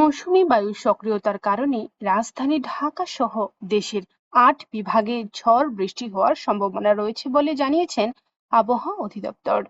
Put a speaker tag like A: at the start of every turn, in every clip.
A: মৌসুমী বায়ুর সক্রিয়তার কারণে রাজধানী ঢাকা সহ দেশের আট বিভাগে ঝড় বৃষ্টি হওয়ার সম্ভাবনা রয়েছে বলে জানিয়েছেন আবহাওয়া অধিদপ্তর।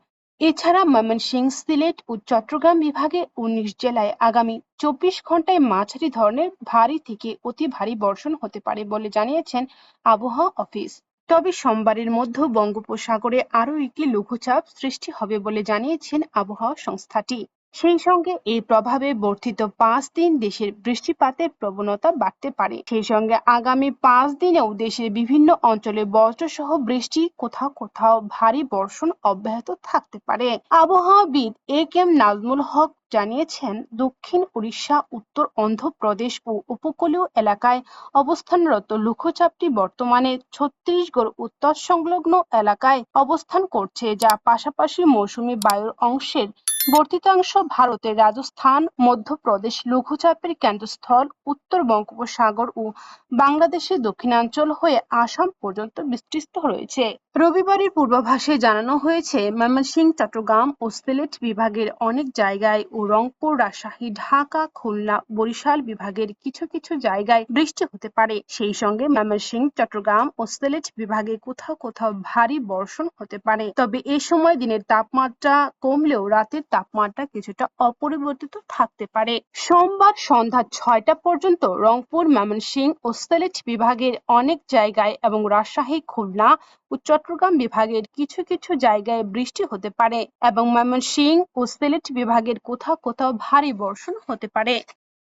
A: এছাড়া ময়মনসিংহ সিলেট ও চট্টগ্রাম বিভাগে উনিশ জেলায় আগামী চব্বিশ ঘন্টায় মাঝারি ধরনের ভারী থেকে অতি ভারী বর্ষণ হতে পারে বলে জানিয়েছেন আবহাওয়া অফিস। তবে সোমবারের মধ্যে বঙ্গোপসাগরে আরও একটি লঘুচাপ সৃষ্টি হবে বলে জানিয়েছেন আবহাওয়া সংস্থাটি। সেই সঙ্গে এই প্রভাবে বর্ধিত পাঁচ দিন দেশের বৃষ্টিপাতের প্রবণতা বাড়তে পারে। সেই সঙ্গে আগামী পাঁচ দিনেও দেশের বিভিন্ন অঞ্চলে বজ্রসহ বৃষ্টি, কোথাও কোথাও ভারী বর্ষণ অব্যাহত থাকতে পারে। আবহাওয়াবিদ এ কে এম নাজমুল হক জানিয়েছেন, দক্ষিণ উড়িষ্যা উত্তর অন্ধ্রপ্রদেশ ও উপকূলীয় এলাকায় অবস্থানরত লঘুচাপটি বর্তমানে ছত্তিশগড় উত্তর সংলগ্ন এলাকায় অবস্থান করছে, যা পাশাপাশি মৌসুমী বায়ুর অংশের বর্ধিতাংশ ভারতের রাজস্থান, মধ্যপ্রদেশ, লঘুচাপের কেন্দ্রস্থল, উত্তর বঙ্গোপসাগর ও বাংলাদেশের দক্ষিণাঞ্চল হয়ে আসাম পর্যন্ত বিস্তৃত রয়েছে। রবিবারের পূর্বাভাসে জানানো হয়েছে, ময়মনসিংহ, চট্টগ্রাম ও সিলেট বিভাগের অনেক জায়গায় ও রংপুর, রাজশাহী, ঢাকা, খুলনা, বরিশাল বিভাগের কিছু কিছু জায়গায় বৃষ্টি হতে পারে। সেই সঙ্গে ময়মনসিংহ, চট্টগ্রাম ও সিলেট বিভাগে কোথাও কোথাও ভারী বর্ষণ হতে পারে। তবে এ সময় দিনের তাপমাত্রা কমলেও রাতের তাপমাত্রা কিছুটা অপরিবর্তিত থাকতে পারে। সোমবার সন্ধ্যা ছয়টা পর্যন্ত রংপুর, ময়মনসিংহ ও সিলেট বিভাগের অনেক জায়গায় এবং রাজশাহী, খুলনা ও চট্টগ্রাম বিভাগের কিছু কিছু জায়গায় বৃষ্টি হতে পারে এবং ময়মনসিংহ ও সিলেট বিভাগের কোথাও কোথাও ভারী বর্ষণ হতে পারে।